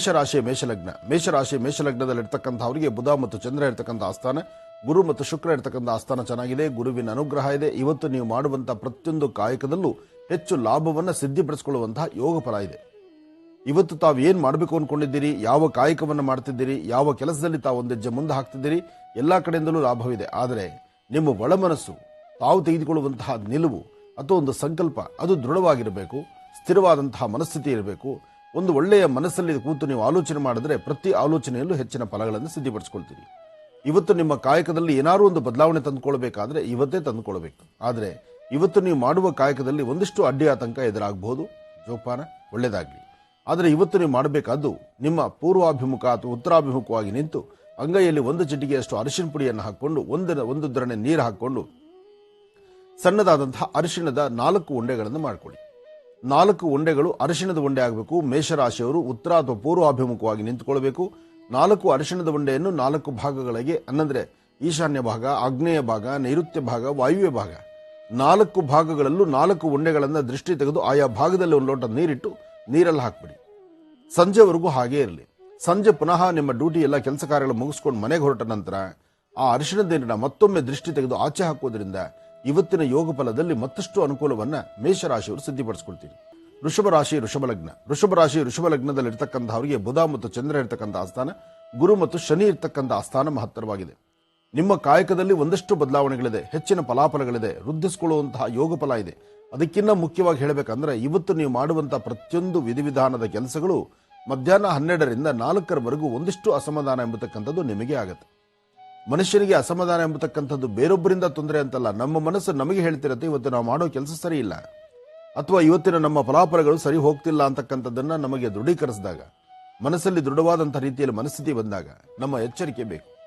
ಮೇಷರಾಶಿ ಮೇಷಲಗ್ನ. ಮೇಷರಾಶಿ ಮೇಷಲಗ್ನದಲ್ಲಿ ಇರ್ತಕ್ಕಂಥವರಿಗೆ ಬುಧ ಮತ್ತು ಚಂದ್ರ ಇರ್ತಕ್ಕಂಥ ಆಸ್ಥಾನ, ಗುರು ಮತ್ತು ಶುಕ್ರ ಇರ್ತಕ್ಕಂಥ ಆಸ್ಥಾನ ಚೆನ್ನಾಗಿದೆ, ಗುರುವಿನ ಅನುಗ್ರಹ ಇದೆ. ಇವತ್ತು ನೀವು ಮಾಡುವಂತಹ ಪ್ರತಿಯೊಂದು ಕಾಯಕದಲ್ಲೂ ಹೆಚ್ಚು ಲಾಭವನ್ನು ಸಿದ್ಧಿಪಡಿಸಿಕೊಳ್ಳುವಂತಹ ಯೋಗ ಫಲ ಇದೆ. ಇವತ್ತು ತಾವು ಏನು ಮಾಡಬೇಕು ಅನ್ಕೊಂಡಿದ್ದೀರಿ? ಯಾವ ಕಾಯಕವನ್ನು ಮಾಡ್ತಿದ್ದೀರಿ? ಯಾವ ಕೆಲಸದಲ್ಲಿ ತಾವು ಒಂದು ಹೆಜ್ಜೆ ಮುಂದೆ ಹಾಕ್ತಿದ್ದೀರಿ? ಎಲ್ಲಾ ಕಡೆಯಿಂದಲೂ ಲಾಭವಿದೆ. ಆದರೆ ನಿಮ್ಮ ಒಳಮನಸ್ಸು, ತಾವು ತೆಗೆದುಕೊಳ್ಳುವಂತಹ ನಿಲುವು ಅಥವಾ ಒಂದು ಸಂಕಲ್ಪ, ಅದು ದೃಢವಾಗಿರಬೇಕು. ಸ್ಥಿರವಾದಂತಹ ಮನಸ್ಥಿತಿ ಇರಬೇಕು. ಒಂದು ಒಳ್ಳೆಯ ಮನಸ್ಸಲ್ಲಿ ಕೂತು ನೀವು ಆಲೋಚನೆ ಮಾಡಿದ್ರೆ ಪ್ರತಿ ಆಲೋಚನೆಯಲ್ಲೂ ಹೆಚ್ಚಿನ ಫಲಗಳನ್ನು ಸಿದ್ಧಿಪಡಿಸ್ಕೊಳ್ತೀರಿ. ಇವತ್ತು ನಿಮ್ಮ ಕಾಯಕದಲ್ಲಿ ಏನಾದರೂ ಒಂದು ಬದಲಾವಣೆ ತಂದುಕೊಳ್ಬೇಕಾದ್ರೆ ಇವತ್ತೇ ತಂದುಕೊಳ್ಬೇಕು. ಆದರೆ ಇವತ್ತು ನೀವು ಮಾಡುವ ಕಾಯಕದಲ್ಲಿ ಒಂದಿಷ್ಟು ಅಡ್ಡಿ ಆತಂಕ ಎದುರಾಗಬಹುದು ಜೋಪಾನ ಒಳ್ಳೆಯದಾಗಲಿ ಆದರೆ ಇವತ್ತು ನೀವು ಮಾಡಬೇಕಾದ್ದು ನಿಮ್ಮ ಪೂರ್ವಾಭಿಮುಖ ಅಥವಾ ಉತ್ತರಾಭಿಮುಖವಾಗಿ ನಿಂತು ಅಂಗೈಯಲ್ಲಿ ಒಂದು ಚಿಟಿಗೆಯಷ್ಟು ಅರಿಶಿನ ಪುಡಿಯನ್ನು ಹಾಕ್ಕೊಂಡು ಒಂದರ ಒಂದು ದ್ರಣೆ ನೀರು ಹಾಕ್ಕೊಂಡು ಸಣ್ಣದಾದಂತಹ ಅರಿಶಿಣದ ನಾಲ್ಕು ಉಂಡೆಗಳನ್ನು ಮಾಡಿಕೊಳ್ಳಿ. ನಾಲ್ಕು ಉಂಡೆಗಳು ಅರಿಶಿಣದ ಉಂಡೆ ಆಗಬೇಕು. ಮೇಷರಾಶಿಯವರು ಉತ್ತರ ಅಥವಾ ಪೂರ್ವಾಭಿಮುಖವಾಗಿ ನಿಂತುಕೊಳ್ಬೇಕು. ನಾಲ್ಕು ಅರಿಶಿಣದ ಉಂಡೆಯನ್ನು ನಾಲ್ಕು ಭಾಗಗಳಿಗೆ, ಅನ್ನಂದ್ರೆ ಈಶಾನ್ಯ ಭಾಗ, ಆಗ್ನೇಯ ಭಾಗ, ನೈಋತ್ಯ ಭಾಗ, ವಾಯುವ್ಯ ಭಾಗ. ನಾಲ್ಕು ಭಾಗಗಳಲ್ಲೂ ನಾಲ್ಕು ಉಂಡೆಗಳನ್ನು ದೃಷ್ಟಿ ತೆಗೆದು ಆಯಾ ಭಾಗದಲ್ಲಿ ಒಂದು ಲೋಟ ನೀರಿಟ್ಟು ನೀರಲ್ಲಿ ಹಾಕ್ಬಿಡಿ. ಸಂಜೆವರೆಗೂ ಹಾಗೇ ಇರಲಿ. ಸಂಜೆ ಪುನಃ ನಿಮ್ಮ ಡ್ಯೂಟಿ ಎಲ್ಲ ಕೆಲಸ ಕಾರ್ಯಗಳು ಮುಗಿಸ್ಕೊಂಡು ಮನೆಗೆ ಹೊರಟ ನಂತರ ಆ ಅರಿಶಿಣದ ನೀರನ್ನ ಮತ್ತೊಮ್ಮೆ ದೃಷ್ಟಿ ತೆಗೆದು ಆಚೆ ಹಾಕೋದ್ರಿಂದ ಇವತ್ತಿನ ಯೋಗ ಫಲದಲ್ಲಿ ಮತ್ತಷ್ಟು ಅನುಕೂಲವನ್ನ ಮೇಷರಾಶಿಯವರು ಸಿದ್ಧಿಪಡಿಸ್ಕೊಳ್ತೀರಿ. ಋಷಭ ರಾಶಿ ಋಷಭ ಲಗ್ನ. ಋಷಭ ರಾಶಿ ಋಷಭ ಲಗ್ನದಲ್ಲಿ ಇರ್ತಕ್ಕಂಥವರಿಗೆ ಬುಧ ಮತ್ತು ಚಂದ್ರ ಇರ್ತಕ್ಕಂಥ ಆಸ್ಥಾನ, ಗುರು ಮತ್ತು ಶನಿ ಇರ್ತಕ್ಕಂಥ ಆಸ್ಥಾನ ಮಹತ್ತರವಾಗಿದೆ. ನಿಮ್ಮ ಕಾಯಕದಲ್ಲಿ ಒಂದಷ್ಟು ಬದಲಾವಣೆಗಳಿದೆ. ಹೆಚ್ಚಿನ ಫಲಾಫಲಗಳಿದೆ. ವೃದ್ಧಿಸಿಕೊಳ್ಳುವಂತಹ ಯೋಗ ಫಲ ಇದೆ. ಅದಕ್ಕಿಂತ ಮುಖ್ಯವಾಗಿ ಹೇಳಬೇಕಂದ್ರೆ, ಇವತ್ತು ನೀವು ಮಾಡುವಂತಹ ಪ್ರತಿಯೊಂದು ವಿಧಿವಿಧಾನದ ಕೆಲಸಗಳು ಮಧ್ಯಾಹ್ನ ಹನ್ನೆರಡರಿಂದ ನಾಲ್ಕರವರೆಗೂ ಒಂದಿಷ್ಟು ಅಸಮಾಧಾನ ಎಂಬತಕ್ಕಂಥದ್ದು ನಿಮಗೆ ಆಗತ್ತೆ. ಮನುಷ್ಯನಿಗೆ ಅಸಮಾಧಾನ ಎಂಬತಕ್ಕಂಥದ್ದು ಬೇರೊಬ್ಬರಿಂದ ತೊಂದರೆ ಅಂತಲ್ಲ. ನಮ್ಮ ಮನಸ್ಸು ನಮಗೆ ಹೇಳ್ತಿರತ್ತೆ, ಇವತ್ತು ನಾವು ಮಾಡೋ ಕೆಲಸ ಸರಿ ಇಲ್ಲ. ಅಥವಾ ಇವತ್ತಿನ ನಮ್ಮ ಫಲಾಫಲಗಳು ಸರಿ ಹೋಗ್ತಿಲ್ಲ ಅಂತಕ್ಕಂಥದ್ದನ್ನ ನಮಗೆ ದೃಢೀಕರಿಸಿದಾಗ, ಮನಸ್ಸಲ್ಲಿ ದೃಢವಾದಂಥ ರೀತಿಯಲ್ಲಿ ಮನಸ್ಥಿತಿ ಬಂದಾಗ ನಮ್ಮ ಎಚ್ಚರಿಕೆ ಬೇಕು.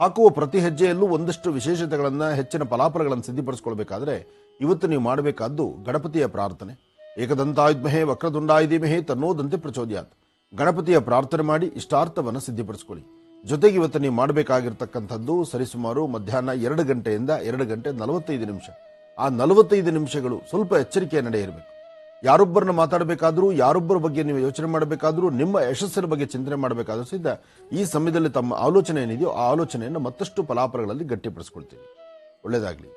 ಹಾಕುವ ಪ್ರತಿ ಹೆಜ್ಜೆಯಲ್ಲೂ ಒಂದಷ್ಟು ವಿಶೇಷತೆಗಳನ್ನ, ಹೆಚ್ಚಿನ ಫಲಾಫಲಗಳನ್ನು ಸಿದ್ಧಿಪಡಿಸಿಕೊಳ್ಬೇಕಾದ್ರೆ ಇವತ್ತು ನೀವು ಮಾಡಬೇಕಾದ್ದು ಗಣಪತಿಯ ಪ್ರಾರ್ಥನೆ. ಏಕದಂತಾಯುದ್ಮಹೇ ವಕ್ರದುಂಡಾಯುಧಿಮಹೇ ತನ್ನೋದಂತೆ ಪ್ರಚೋದಯಾತ್. ಗಣಪತಿಯ ಪ್ರಾರ್ಥನೆ ಮಾಡಿ ಇಷ್ಟಾರ್ಥವನ್ನು ಸಿದ್ಧಿಪಡಿಸ್ಕೊಳ್ಳಿ. ಜೊತೆಗೆ ಇವತ್ತು ನೀವು ಮಾಡಬೇಕಾಗಿರ್ತಕ್ಕಂಥದ್ದು ಸರಿಸುಮಾರು ಮಧ್ಯಾಹ್ನ ಎರಡು ಗಂಟೆಯಿಂದ ಎರಡು ಗಂಟೆ ನಲವತ್ತೈದು ನಿಮಿಷ. ಆ ನಲವತ್ತೈದು ನಿಮಿಷಗಳು ಸ್ವಲ್ಪ ಎಚ್ಚರಿಕೆಯ ನಡೆ ಇರಬೇಕು. ಯಾರೊಬ್ಬರನ್ನ ಮಾತಾಡಬೇಕಾದ್ರೂ, ಯಾರೊಬ್ಬರ ಬಗ್ಗೆ ನೀವು ಯೋಚನೆ ಮಾಡಬೇಕಾದ್ರೂ, ನಿಮ್ಮ ಯಶಸ್ಸಿನ ಬಗ್ಗೆ ಚಿಂತನೆ ಮಾಡಬೇಕಾದ್ರೂ ಸಹಿತ ಈ ಸಮಯದಲ್ಲಿ ತಮ್ಮ ಆಲೋಚನೆ ಏನಿದೆಯೋ ಆ ಆಲೋಚನೆಯನ್ನು ಮತ್ತಷ್ಟು ಫಲಾಫಲಗಳಲ್ಲಿ ಗಟ್ಟಿಪಡಿಸ್ಕೊಳ್ತೀವಿ. ಒಳ್ಳೇದಾಗಲಿ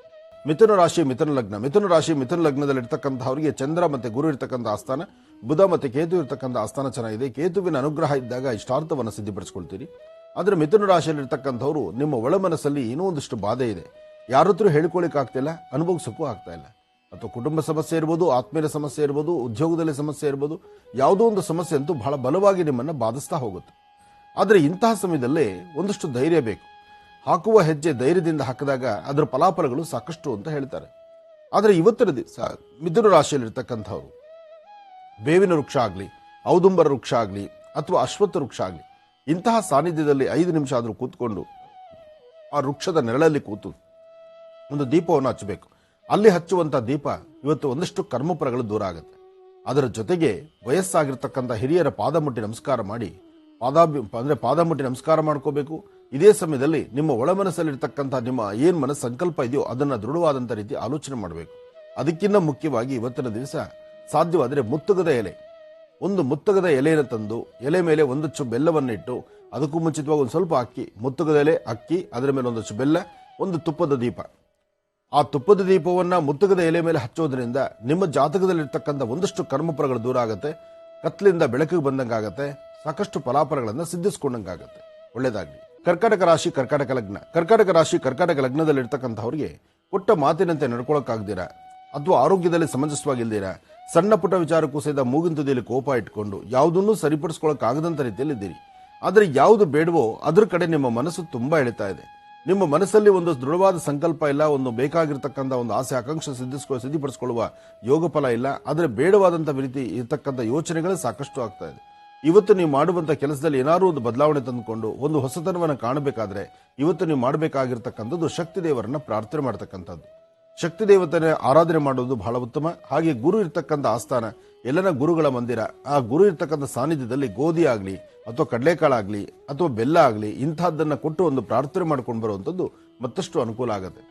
ಮಿಥುನ ರಾಶಿ, ಮಿಥುನ ಲಗ್ನ. ಮಿಥುನ ರಾಶಿ, ಮಿಥುನ ಲಗ್ನದಲ್ಲಿ ಇರ್ತಕ್ಕಂಥವರಿಗೆ ಚಂದ್ರ ಮತ್ತೆ ಗುರು ಇರ್ತಕ್ಕಂಥ ಆಸ್ಥಾನ, ಬುಧ ಮತ್ತೆ ಕೇತು ಇರತಕ್ಕಂಥ ಆಸ್ಥಾನ ಚೆನ್ನಾಗಿದೆ. ಕೇತುವಿನ ಅನುಗ್ರಹ ಇದ್ದಾಗ ಇಷ್ಟಾರ್ಥವನ್ನು ಸಿದ್ಧಿಪಡಿಸ್ಕೊಳ್ತೀರಿ. ಆದರೆ ಮಿಥುನ ರಾಶಿಯಲ್ಲಿರ್ತಕ್ಕಂಥವ್ರು ನಿಮ್ಮ ಒಳ ಮನಸ್ಸಲ್ಲಿ ಏನೋ ಒಂದಿಷ್ಟು ಬಾಧೆ ಇದೆ. ಯಾರತ್ರ ಆಗ್ತಿಲ್ಲ ಅನುಭವಿಸೋಕ್ಕೂ ಆಗ್ತಾ ಇಲ್ಲ. ಅಥವಾ ಕುಟುಂಬ ಸಮಸ್ಯೆ ಇರ್ಬೋದು ಆತ್ಮೀಯ ಸಮಸ್ಯೆ ಇರ್ಬೋದು, ಉದ್ಯೋಗದಲ್ಲಿ ಸಮಸ್ಯೆ ಇರ್ಬೋದು, ಯಾವುದೋ ಒಂದು ಸಮಸ್ಯೆ ಅಂತೂ ಬಹಳ ಬಲವಾಗಿ ನಿಮ್ಮನ್ನು ಬಾಧಿಸ್ತಾ ಹೋಗುತ್ತೆ. ಆದರೆ ಇಂತಹ ಸಮಯದಲ್ಲಿ ಒಂದಷ್ಟು ಧೈರ್ಯ ಬೇಕು. ಹಾಕುವ ಹೆಜ್ಜೆ ಧೈರ್ಯದಿಂದ ಹಾಕಿದಾಗ ಅದರ ಫಲಾಫಲಗಳು ಸಾಕಷ್ಟು ಅಂತ ಹೇಳ್ತಾರೆ. ಆದರೆ ಇವತ್ತಿನ ದಿವಸ ಮಿಥುನ ರಾಶಿಯಲ್ಲಿರ್ತಕ್ಕಂಥವ್ರು, ಬೇವಿನ ವೃಕ್ಷ ಆಗಲಿ, ಔದುಂಬರ ವೃಕ್ಷ ಆಗಲಿ, ಅಥವಾ ಅಶ್ವತ್ಥ ವೃಕ್ಷ ಆಗಲಿ ಇಂತಹ ಸಾನ್ನಿಧ್ಯದಲ್ಲಿ ಐದು ನಿಮಿಷ ಆದರೂ ಕೂತ್ಕೊಂಡು ಆ ವೃಕ್ಷದ ನೆರಳಲ್ಲಿ ಕೂತು ಒಂದು ದೀಪವನ್ನು ಹಚ್ಚಬೇಕು. ಅಲ್ಲಿ ಹಚ್ಚುವಂಥ ದೀಪ ಇವತ್ತು ಒಂದಷ್ಟು ಕರ್ಮಪುರಗಳು ದೂರ ಆಗುತ್ತೆ. ಅದರ ಜೊತೆಗೆ ವಯಸ್ಸಾಗಿರ್ತಕ್ಕಂಥ ಹಿರಿಯರ ಪಾದ ಮುಟ್ಟಿ ನಮಸ್ಕಾರ ಮಾಡಿ, ಪಾದಾಭಿ ಅಂದರೆ ಪಾದ ಮುಟ್ಟಿ ನಮಸ್ಕಾರ ಮಾಡ್ಕೋಬೇಕು. ಇದೇ ಸಮಯದಲ್ಲಿ ನಿಮ್ಮ ಒಳ ಮನಸ್ಸಲ್ಲಿರ್ತಕ್ಕಂಥ ನಿಮ್ಮ ಏನು ಮನಸ್ಸು ಸಂಕಲ್ಪ ಇದೆಯೋ ಅದನ್ನು ದೃಢವಾದಂಥ ರೀತಿ ಆಲೋಚನೆ ಮಾಡಬೇಕು. ಅದಕ್ಕಿಂತ ಮುಖ್ಯವಾಗಿ ಇವತ್ತಿನ ದಿವಸ ಸಾಧ್ಯವಾದರೆ ಮುತ್ತುಗದ ಎಲೆ. ಒಂದು ಮುತ್ತಗದ ಎಲೆಯನ್ನು ತಂದು ಎಲೆ ಮೇಲೆ ಒಂದಚ್ಚು ಬೆಲ್ಲವನ್ನಿಟ್ಟು ಅದಕ್ಕೂ ಮುಂಚಿತವಾಗಿ ಒಂದು ಸ್ವಲ್ಪ ಅಕ್ಕಿ, ಮುತ್ತಗದ ಎಲೆ, ಅಕ್ಕಿ, ಅದರ ಮೇಲೆ ಒಂದಷ್ಟು ಬೆಲ್ಲ, ಒಂದು ತುಪ್ಪದ ದೀಪ. ಆ ತುಪ್ಪದ ದೀಪವನ್ನ ಮುತ್ತಗದ ಎಲೆ ಮೇಲೆ ಹಚ್ಚೋದ್ರಿಂದ ನಿಮ್ಮ ಜಾತಕದಲ್ಲಿರ್ತಕ್ಕಂಥ ಒಂದಷ್ಟು ಕರ್ಮಪರಗಳು ದೂರ ಆಗುತ್ತೆ, ಕತ್ಲಿಂದ ಬೆಳಕಿಗೆ ಬಂದಂಗಾಗತ್ತೆ, ಸಾಕಷ್ಟು ಫಲಾಫಲಗಳನ್ನು ಸಿದ್ಧಿಸ್ಕೊಂಡಂಗಾಗತ್ತೆ. ಒಳ್ಳೇದಾಗಲಿ. ಕರ್ಕಾಟಕ ರಾಶಿ, ಕರ್ಕಾಟಕ ಲಗ್ನ. ಕರ್ಕಾಟಕ ರಾಶಿ, ಕರ್ಕಾಟಕ ಲಗ್ನದಲ್ಲಿರ್ತಕ್ಕಂಥವ್ರಿಗೆ ಕೊಟ್ಟ ಮಾತಿನಂತೆ ನಡ್ಕೊಳಕ್ಕಾಗ್ದಿರಾ? ಅಥವಾ ಆರೋಗ್ಯದಲ್ಲಿ ಸಮಂಜಸವಾಗಿಲ್ದಿರಾ? ಸಣ್ಣ ಪುಟ್ಟ ವಿಚಾರಕ್ಕೂ ಸಹಿತ ಮೂಗಿನ ತುದಿಯಲ್ಲಿ ಕೋಪ ಇಟ್ಕೊಂಡು ಯಾವುದನ್ನೂ ಸರಿಪಡಿಸ್ಕೊಳ್ಳೋಕ್ಕಾಗದಂಥ ರೀತಿಯಲ್ಲಿದ್ದೀರಿ. ಆದರೆ ಯಾವುದು ಬೇಡವೋ ಅದ್ರ ಕಡೆ ನಿಮ್ಮ ಮನಸ್ಸು ತುಂಬ ಎಳಿತಾ ಇದೆ. ನಿಮ್ಮ ಮನಸ್ಸಲ್ಲಿ ಒಂದು ದೃಢವಾದ ಸಂಕಲ್ಪ ಇಲ್ಲ, ಒಂದು ಬೇಕಾಗಿರ್ತಕ್ಕಂಥ ಒಂದು ಆಸೆ, ಆಕಾಂಕ್ಷೆ ಸಿದ್ಧಿಸ್ಕೊ, ಸಿದ್ಧಿಪಡಿಸ್ಕೊಳ್ಳುವ ಯೋಗ ಫಲ ಇಲ್ಲ. ಆದರೆ ಬೇಡವಾದಂಥ ರೀತಿ ಇರತಕ್ಕಂಥ ಯೋಚನೆಗಳು ಸಾಕಷ್ಟು ಆಗ್ತಾ ಇದೆ. ಇವತ್ತು ನೀವು ಮಾಡುವಂಥ ಕೆಲಸದಲ್ಲಿ ಏನಾದರೂ ಒಂದು ಬದಲಾವಣೆ ತಂದುಕೊಂಡು ಒಂದು ಹೊಸತನವನ್ನು ಕಾಣಬೇಕಾದ್ರೆ ಇವತ್ತು ನೀವು ಮಾಡಬೇಕಾಗಿರ್ತಕ್ಕಂಥದ್ದು ಶಕ್ತಿ ದೇವರನ್ನ ಪ್ರಾರ್ಥನೆ ಮಾಡ್ತಕ್ಕಂಥದ್ದು. ಶಕ್ತಿ ದೇವತೆಯ ಆರಾಧನೆ ಮಾಡೋದು ಬಹಳ ಉತ್ತಮ. ಹಾಗೆ ಗುರು ಇರ್ತಕ್ಕಂಥ ಆಸ್ಥಾನ, ಎಲ್ಲನ ಗುರುಗಳ ಮಂದಿರ, ಆ ಗುರು ಇರ್ತಕ್ಕಂಥ ಸಾನ್ನಿಧ್ಯದಲ್ಲಿ ಗೋಧಿ ಆಗಲಿ, ಅಥವಾ ಕಡಲೆಕಾಳಾಗಲಿ ಅಥವಾ ಬೆಲ್ಲ ಆಗಲಿ, ಇಂಥದ್ದನ್ನು ಕೊಟ್ಟು ಒಂದು ಪ್ರಾರ್ಥನೆ ಮಾಡ್ಕೊಂಡು ಬರುವಂಥದ್ದು ಮತ್ತಷ್ಟು ಅನುಕೂಲ ಆಗುತ್ತೆ.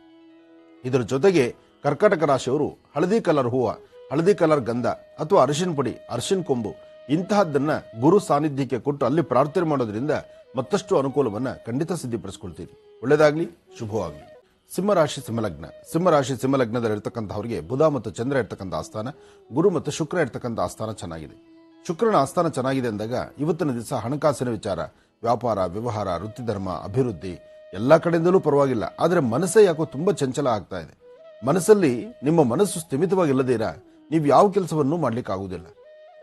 ಇದರ ಜೊತೆಗೆ ಕರ್ಕಾಟಕ ರಾಶಿಯವರು ಹಳದಿ ಕಲರ್ ಹೂವು, ಹಳದಿ ಕಲರ್ ಗಂಧ ಅಥವಾ ಅರಿಶಿನ ಪುಡಿ, ಅರಿಶಿನ ಕೊಂಬು ಇಂತಹದ್ದನ್ನ ಗುರು ಸಾನ್ನಿಧ್ಯಕ್ಕೆ ಕೊಟ್ಟು ಅಲ್ಲಿ ಪ್ರಾರ್ಥನೆ ಮಾಡೋದ್ರಿಂದ ಮತ್ತಷ್ಟು ಅನುಕೂಲವನ್ನ ಖಂಡಿತ ಸಿದ್ಧಿಪಡಿಸ್ಕೊಳ್ತೀರಿ ಒಳ್ಳೆಯದಾಗಲಿ ಶುಭವಾಗ್ಲಿ. ಸಿಂಹರಾಶಿ ಸಿಂಹಲಗ್ನ. ಸಿಂಹರಾಶಿ ಸಿಂಹಲಗ್ನದಲ್ಲಿ ಇರ್ತಕ್ಕಂಥವ್ರಿಗೆ ಬುಧ ಮತ್ತು ಚಂದ್ರ ಇರ್ತಕ್ಕಂಥ ಆಸ್ಥಾನ, ಗುರು ಮತ್ತು ಶುಕ್ರ ಇರ್ತಕ್ಕಂಥ ಆಸ್ಥಾನ ಚೆನ್ನಾಗಿದೆ. ಶುಕ್ರನ ಆಸ್ಥಾನ ಚೆನ್ನಾಗಿದೆ ಅಂದಾಗ ಇವತ್ತಿನ ದಿವಸ ಹಣಕಾಸಿನ ವಿಚಾರ, ವ್ಯಾಪಾರ, ವ್ಯವಹಾರ, ವೃತ್ತಿಧರ್ಮ, ಅಭಿವೃದ್ಧಿ ಎಲ್ಲ ಕಡೆಯಿಂದಲೂ ಪರವಾಗಿಲ್ಲ. ಆದರೆ ಮನಸ್ಸೇ ಯಾಕೋ ತುಂಬ ಚಂಚಲ ಆಗ್ತಾ ಇದೆ. ಮನಸ್ಸಲ್ಲಿ ನಿಮ್ಮ ಮನಸ್ಸು ಸ್ಥಿಮಿತವಾಗಿಲ್ಲದಿರ ನೀವು ಯಾವ ಕೆಲಸವನ್ನು ಮಾಡ್ಲಿಕ್ಕೆ ಆಗುವುದಿಲ್ಲ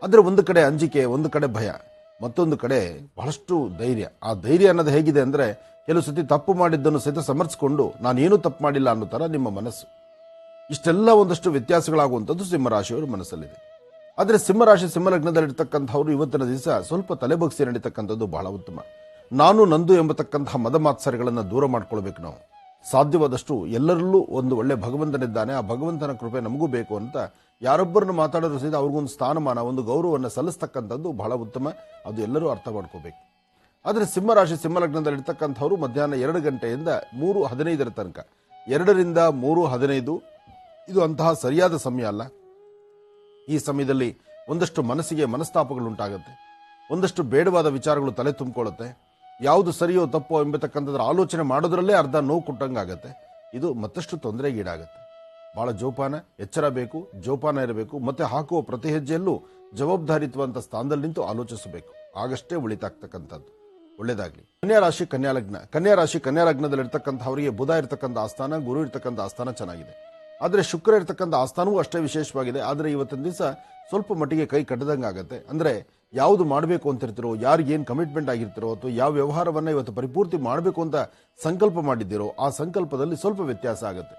ಆದರೆ ಒಂದು ಕಡೆ ಅಂಜಿಕೆ, ಒಂದು ಕಡೆ ಭಯ. ಮತ್ತೊಂದು ಕಡೆ ಬಹಳಷ್ಟು ಧೈರ್ಯ. ಆ ಧೈರ್ಯ ಅನ್ನೋದು ಹೇಗಿದೆ ಅಂದ್ರೆ ಕೆಲವು ಸತಿ ತಪ್ಪು ಮಾಡಿದ್ದನ್ನು ಸಹಿತ ಸಮರ್ಥಿಸಿಕೊಂಡು ನಾನೇನು ತಪ್ಪು ಮಾಡಿಲ್ಲ ಅನ್ನೋ ತರ ನಿಮ್ಮ ಮನಸ್ಸು. ಇಷ್ಟೆಲ್ಲ ಒಂದಷ್ಟು ವ್ಯತ್ಯಾಸಗಳಾಗುವಂಥದ್ದು ಸಿಂಹರಾಶಿಯವರ ಮನಸ್ಸಲ್ಲಿದೆ. ಆದರೆ ಸಿಂಹರಾಶಿ ಸಿಂಹಲಗ್ನದಲ್ಲಿರ್ತಕ್ಕಂಥವ್ರು ಇವತ್ತಿನ ದಿವಸ ಸ್ವಲ್ಪ ತಲೆಬಗ್ಸಿ ನಡೀತಕ್ಕಂಥದ್ದು ಬಹಳ ಉತ್ತಮ. ನಾನು ನಂದು ಎಂಬತಕ್ಕಂತಹ ಮದ ಮಾತ್ಸರಗಳನ್ನು ದೂರ ಮಾಡ್ಕೊಳ್ಬೇಕು ನಾವು. ಸಾಧ್ಯವಾದಷ್ಟು ಎಲ್ಲರಲ್ಲೂ ಒಂದು ಒಳ್ಳೆ ಭಗವಂತನಿದ್ದಾನೆ. ಆ ಭಗವಂತನ ಕೃಪೆ ನಮಗೂ ಬೇಕು ಅಂತ ಯಾರೊಬ್ಬರನ್ನು ಮಾತಾಡೋರು ಸಹಿತ ಅವ್ರಿಗೊಂದು ಸ್ಥಾನಮಾನ, ಒಂದು ಗೌರವವನ್ನು ಸಲ್ಲಿಸ್ತಕ್ಕಂಥದ್ದು ಬಹಳ ಉತ್ತಮ. ಅದು ಎಲ್ಲರೂ ಅರ್ಥ ಮಾಡ್ಕೋಬೇಕು. ಆದರೆ ಸಿಂಹರಾಶಿ ಸಿಂಹಲಗ್ನದಲ್ಲಿ ಇರ್ತಕ್ಕಂಥವ್ರು ಮಧ್ಯಾಹ್ನ ಎರಡು ಗಂಟೆಯಿಂದ ಮೂರು ಹದಿನೈದರ ತನಕ. ಎರಡರಿಂದ ಮೂರು ಹದಿನೈದು, ಇದು ಅಂತಹ ಸರಿಯಾದ ಸಮಯ ಅಲ್ಲ. ಈ ಸಮಯದಲ್ಲಿ ಒಂದಷ್ಟು ಮನಸ್ಸಿಗೆ ಮನಸ್ತಾಪಗಳು ಉಂಟಾಗುತ್ತೆ ಒಂದಷ್ಟು ಬೇಡವಾದ ವಿಚಾರಗಳು ತಲೆ ತುಂಬಿಕೊಳ್ಳುತ್ತೆ. ಯಾವುದು ಸರಿಯೋ ತಪ್ಪೋ ಎಂಬತಕ್ಕಂಥದ್ರ ಆಲೋಚನೆ ಮಾಡೋದ್ರಲ್ಲೇ ಅರ್ಧ ನೋವು ಕೊಟ್ಟಂಗಾಗತ್ತೆ. ಇದು ಮತ್ತಷ್ಟು ತೊಂದರೆಗೀಡಾಗುತ್ತೆ. ಭಾಳ ಜೋಪಾನ, ಎಚ್ಚರ ಬೇಕು, ಜೋಪಾನ ಇರಬೇಕು, ಮತ್ತೆ ಹಾಕುವ ಪ್ರತಿ ಹೆಜ್ಜೆಯಲ್ಲೂ ಜವಾಬ್ದಾರಿತ್ವಂತ ಸ್ಥಾನದಲ್ಲಿ ನಿಂತು ಆಲೋಚಿಸಬೇಕು. ಆಗಷ್ಟೇ ಉಳಿತಾಗ್ತಕ್ಕಂಥದ್ದು. ಒಳ್ಳೇದಾಗಲಿ. ಕನ್ಯಾ ರಾಶಿ, ಕನ್ಯಾ ಲಗ್ನ. ಕನ್ಯಾ ರಾಶಿ, ಕನ್ಯಾ ಲಗ್ನದಲ್ಲಿ ಇರ್ತಕ್ಕಂಥವರಿಗೆ ಬುಧ ಇರ್ತಕ್ಕಂಥ ಆಸ್ಥಾನ, ಗುರು ಇರ್ತಕ್ಕಂಥ ಆಸ್ಥಾನ ಚೆನ್ನಾಗಿದೆ. ಆದರೆ ಶುಕ್ರ ಇರ್ತಕ್ಕಂಥ ಆಸ್ಥಾನವೂ ಅಷ್ಟೇ ವಿಶೇಷವಾಗಿದೆ. ಆದರೆ ಇವತ್ತಿನ ದಿವಸ ಸ್ವಲ್ಪ ಮಟ್ಟಿಗೆ ಕೈ ಕಟ್ಟದಂಗೆ ಆಗುತ್ತೆ ಅಂದ್ರೆ ಯಾವುದು ಮಾಡಬೇಕು ಅಂತಿರ್ತಿರೋ ಏನು ಕಮಿಟ್ಮೆಂಟ್ ಆಗಿರ್ತಿರೋ ಅಥವಾ ಯಾವ ವ್ಯವಹಾರವನ್ನು ಇವತ್ತು ಪರಿಪೂರ್ತಿ ಮಾಡಬೇಕು ಅಂತ ಸಂಕಲ್ಪ ಮಾಡಿದ್ದೀರೋ, ಆ ಸಂಕಲ್ಪದಲ್ಲಿ ಸ್ವಲ್ಪ ವ್ಯತ್ಯಾಸ ಆಗುತ್ತೆ.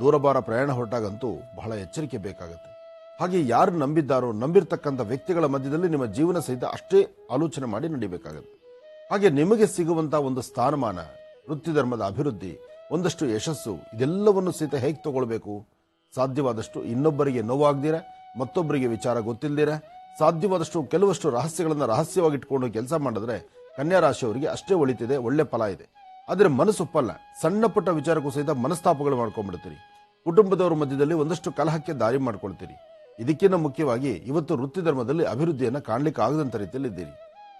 ದೂರಬಾರ ಪ್ರಯಾಣ ಹೊರಟಾಗಂತೂ ಬಹಳ ಎಚ್ಚರಿಕೆ ಬೇಕಾಗುತ್ತೆ. ಹಾಗೆ ಯಾರು ನಂಬಿದ್ದಾರೋ, ನಂಬಿರ್ತಕ್ಕಂಥ ವ್ಯಕ್ತಿಗಳ ಮಧ್ಯದಲ್ಲಿ ನಿಮ್ಮ ಜೀವನ ಸಹಿತ ಅಷ್ಟೇ ಆಲೋಚನೆ ಮಾಡಿ ನಡಿಬೇಕಾಗುತ್ತೆ. ಹಾಗೆ ನಿಮಗೆ ಸಿಗುವಂಥ ಒಂದು ಸ್ಥಾನಮಾನ ವೃತ್ತಿ ಧರ್ಮದ ಅಭಿವೃದ್ಧಿ, ಒಂದಷ್ಟು ಯಶಸ್ಸು, ಇದೆಲ್ಲವನ್ನು ಸಹಿತ ಹೇಗೆ ತಗೊಳ್ಬೇಕು? ಸಾಧ್ಯವಾದಷ್ಟು ಇನ್ನೊಬ್ಬರಿಗೆ ನೋವಾಗ್ದಿರ? ಮತ್ತೊಬ್ಬರಿಗೆ ವಿಚಾರ ಗೊತ್ತಿಲ್ದಿರ? ಸಾಧ್ಯವಾದಷ್ಟು ಕೆಲವಷ್ಟು ರಹಸ್ಯಗಳನ್ನು ರಹಸ್ಯವಾಗಿಟ್ಕೊಂಡು ಕೆಲಸ ಮಾಡಿದ್ರೆ ಕನ್ಯಾ ರಾಶಿಯವರಿಗೆ ಅಷ್ಟೇ ಒಳಿತಿದೆ, ಒಳ್ಳೆ ಫಲ ಇದೆ. ಆದರೆ ಮನಸ್ಸು ಒಪ್ಪಲ್ಲ. ಸಣ್ಣ ಪುಟ್ಟ ವಿಚಾರಕ್ಕೂ ಸಹಿತ ಮನಸ್ತಾಪಗಳು ಮಾಡ್ಕೊಂಡ್ಬಿಡ್ತೀರಿ. ಕುಟುಂಬದವರ ಮಧ್ಯದಲ್ಲಿ ಒಂದಷ್ಟು ಕಲಹಕ್ಕೆ ದಾರಿ ಮಾಡ್ಕೊಳ್ತೀರಿ. ಇದಕ್ಕಿಂತ ಮುಖ್ಯವಾಗಿ ಇವತ್ತು ವೃತ್ತಿ ಧರ್ಮದಲ್ಲಿ ಅಭಿವೃದ್ಧಿಯನ್ನು ಕಾಣಲಿಕ್ಕೆ ಆಗದಂತ ರೀತಿಯಲ್ಲಿ ಇದ್ದೀರಿ.